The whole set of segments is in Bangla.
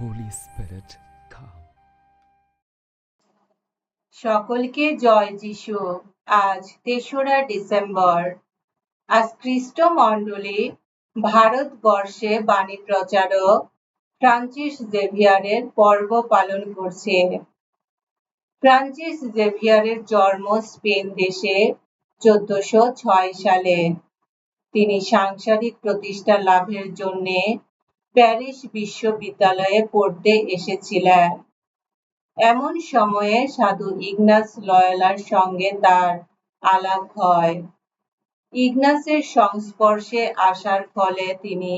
Holy Spirit, come. সকলকে জয় যিশু। আজ তেসরা ডিসেম্বর। আজ খ্রিস্ট মণ্ডলী ভারতবর্ষে বাণী প্রচারক ফ্রান্সিস জেভিয়ারের পর্ব পালন করছে। ফ্রান্সিস জেভিয়ারের জন্ম স্পেন দেশে চোদ্দশো ছয় সালে। তিনি সাংসারিক প্রতিষ্ঠা লাভের জন্যে প্যারিস বিশ্ববিদ্যালয়ে পড়তে এসেছিলেন। এমন সময়ে সাধু ইগনাস লয়লার সঙ্গে তার আলাপ হয়। ইগনাসের সংস্পর্শে আসার ফলে তিনি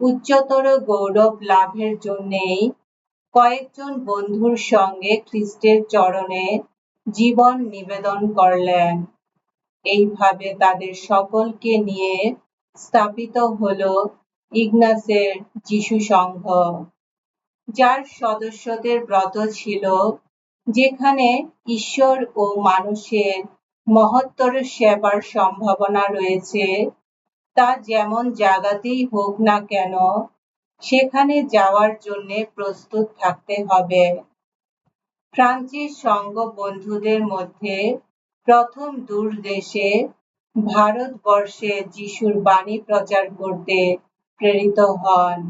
উচ্চতর গৌরব লাভের জন্যেই কয়েকজন বন্ধুর সঙ্গে খ্রিস্টের চরণে জীবন নিবেদন করলেন। এইভাবে তাদের সকলকে নিয়ে স্থাপিত হলো ইগনাসের যিশু সংঘ, যার সদস্যদের ব্রত ছিল, যেখানে ঈশ্বর ও মানুষের মহত্তর সেবার সম্ভাবনা রয়েছে, তা যেমন জায়গাতেই হোক না কেন, সেখানে যাওয়ার জন্য প্রস্তুত থাকতে হবে। ফ্রান্সিস সঙ্গ বন্ধুদের মধ্যে প্রথম দূর দেশে ভারতবর্ষে যিশুর বাণী প্রচার করতে প্রেরিত হন।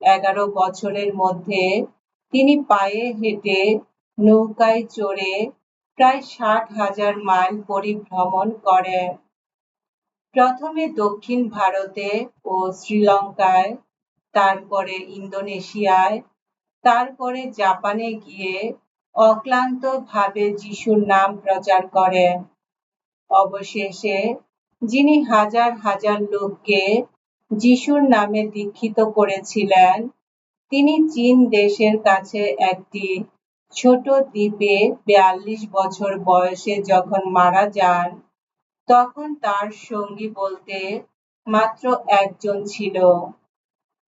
এগারো বছরের মধ্যে তিনি পায়ে হেঁটে নৌকায় চড়ে প্রায় ষাট হাজার মাইল পরিভ্রমণ করেন। প্রথমে দক্ষিণ ভারতে ও শ্রীলঙ্কায়, তারপরে ইন্দোনেশিয়ায়, তারপরে জাপানে গিয়ে অক্লান্ত ভাবে যিশুর নাম প্রচার করেন। অবশেষে যিনি হাজার হাজার লোককে যিশুর নামে দীক্ষিত করেছিলেন। তিনি চীন দেশের কাছে একটি ছোট দ্বীপে বিয়াল্লিশ বছর বয়সে যখন মারা যান, তখন তার সঙ্গী বলতে মাত্র একজন ছিল।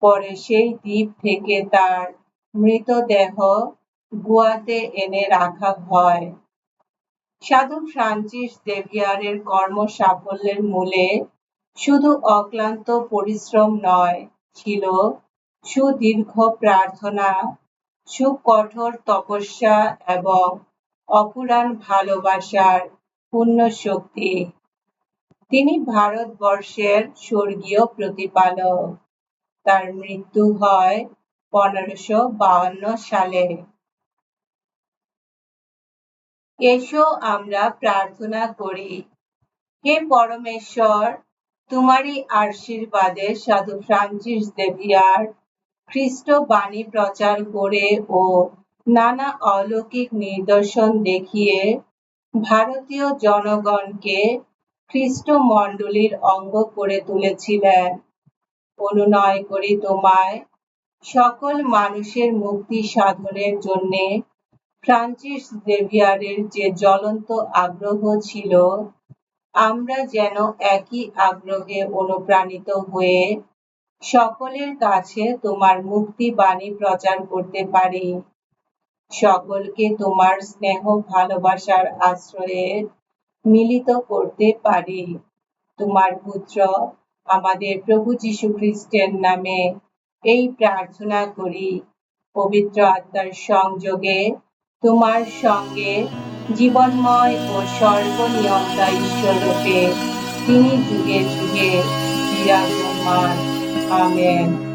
পরে সেই দ্বীপ থেকে তার মৃতদেহ গুয়াতে এনে রাখা হয়। সাধু ফ্রান্সিস জেভিয়ারের কর্ম সাফল্যের মূলে শুধু অক্লান্ত পরিশ্রম নয়, ছিল সুদীর্ঘ প্রার্থনা, সুকঠোর তপস্যা এবং অপুরাণ ভালোবাসার পূর্ণ শক্তি তিনি ভারতবর্ষের স্বর্গীয় প্রতিপালক। তার মৃত্যু হয় পনেরোশো বাউন্ন সালে। এসো আমরা প্রার্থনা করি, হে পরমেশ্বর তোমারই আশীর্বাদে সাধু ফ্রান্সিস জেভিয়ার খ্রিস্ট বাণী প্রচার করে ও নানা অলৌকিক নিদর্শন দেখিয়ে ভারতীয় জনগণকে খ্রিস্ট মণ্ডলীর অঙ্গ করে তুলেছিলেন। অনুনয় করি তোমায়, সকল মানুষের মুক্তি সাধনের জন্য ফ্রান্সিস জেভিয়ারের যে জ্বলন্ত আগ্রহ ছিল আমরা যেন একই আগ্রহে অনুপ্রাণিত হয়ে সকলের কাছে তোমার মুক্তি বাণী প্রচার করতে পারি। সকলকে তোমার স্নেহ ভালোবাসার আশ্রয়ে মিলিত করতে পারি। তোমার পুত্র, আমাদের প্রভু যীশু খ্রিস্টের নামে এই প্রার্থনা করি। পবিত্র আত্মার সংযোগে তোমার সঙ্গে জীবনময় ও সর্বনিয়ন্তা ঈশ্বররূপে তিনি যুগে যুগে বিরাজমান আমেন।